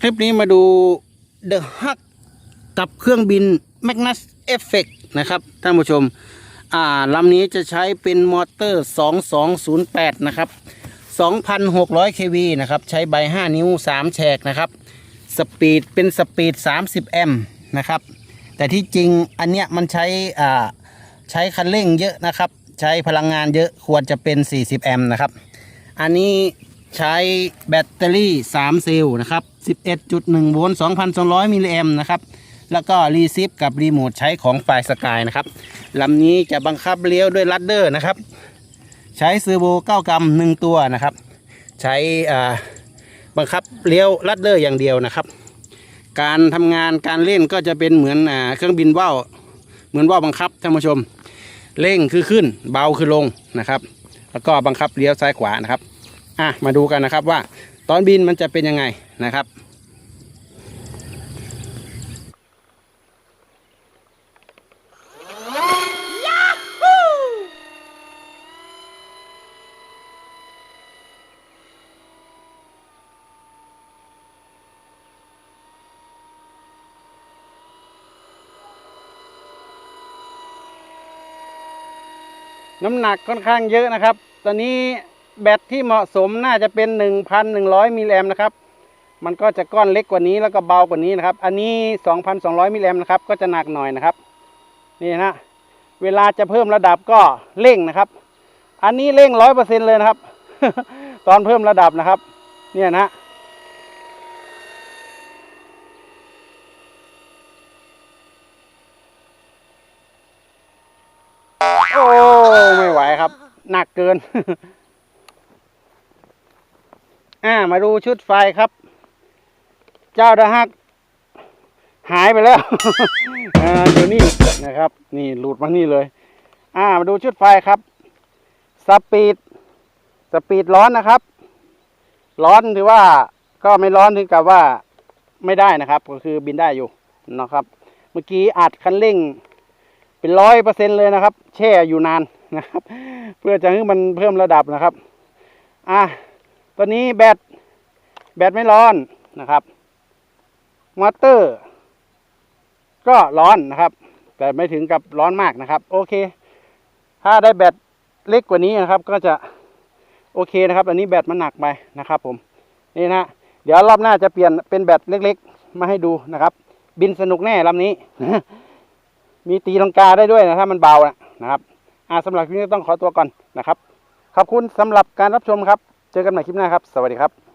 คลิปนี้มาดู The Hug กับเครื่องบิน Magnus Effect นะครับท่านผู้ชมอ่าลำนี้จะใช้เป็นมอเตอร์ 2208 นะครับ 2,600 kV นะครับ ใช้ใบ 5 นิ้ว 3 แฉกนะครับ สปีดเป็นสปีด 30 แอมป์นะครับ แต่ที่จริงอันเนี้ยมันใช้อ่าใช้คันเร่งเยอะนะครับ ใช้พลังงานเยอะควรจะเป็น 40 แอมป์นะครับ อันนี้ ใช้แบตเตอรี่ 3 เซลล์นะครับ 11.1 โวลต์ 2,200 มิลลิแอมนะครับ แล้วก็รีซิฟกับรีโมทใช้ของไฟสกายนะครับลำนี้จะบังคับเลี้ยวด้วยลัดเดอร์นะครับ ใช้เซอร์โว9กรัม1ตัวนะครับ ใช้บังคับเลี้ยวลัดเดอร์อย่างเดียวนะครับ การทำงานการเล่นก็จะเป็นเหมือนอเครื่องบินว่าวเหมือนว่าวบังคับท่านผู้ชม เร่งคือขึ้นเบาคือลงนะครับ แล้วก็บังคับเลี้ยวซ้ายขวานะครับ อะมาดูกันนะครับว่าตอนบินมันจะเป็นยังไงนะครับน้ำหนักค่อนข้างเยอะนะครับ ตอนนี้ แบตที่เหมาะสมน่าจะเป็น 1,100 มิลลิแอมนะครับ มันก็จะก้อนเล็กกว่านี้แล้วก็เบากว่านี้นะครับ อันนี้ 2,200 มิลลิแอมนะครับ ก็จะหนักหน่อยนะครับ นี่นะ เวลาจะเพิ่มระดับก็เร่งนะครับ อันนี้เร่งร้อยเปอร์เซ็นเลยนะครับ ตอนเพิ่มระดับนะครับ เนี่ยนะโอ้ ไม่ไหวครับ หนักเกิน อ่า มาดูชุดไฟครับ เจ้าดาฮัก หายไปแล้วอ่าอยู่นี่นะครับ นี่หลุดมานี่เลย อ่า มาดูชุดไฟครับ สปีด สปีดร้อนนะครับ ร้อนถือว่าก็ไม่ร้อนถึงกับว่าไม่ได้นะครับ ก็คือบินได้อยู่นะครับ เมื่อกี้อัดคันเร่งเป็นร้อยเปอร์เซ็นเลยนะครับ แช่อยู่นานนะครับ เพื่อจะให้มันเพิ่มระดับนะครับ อะตอนนี้แบต แบตไม่ร้อนนะครับมอเตอร์ ก็ร้อนนะครับ แต่ไม่ถึงกับร้อนมากนะครับ โอเค ถ้าได้แบตเล็กกว่านี้นะครับ ก็จะโอเคนะครับ อันนี้แบตมันหนักไปนะครับ ผมนี่นะเดี๋ยวรอบหน้าจะเปลี่ยนเป็นแบตเล็ก ๆ มาให้ดูนะครับ บินสนุกแน่ลำนี้ มีตีลังกาได้ด้วยนะถ้ามันเบานะนะครับอ่าสำหรับคลิปนี้ต้องขอตัวก่อนนะครับขอบคุณสำหรับการรับชมครับ เจอกันใหม่คลิปหน้าครับ สวัสดีครับ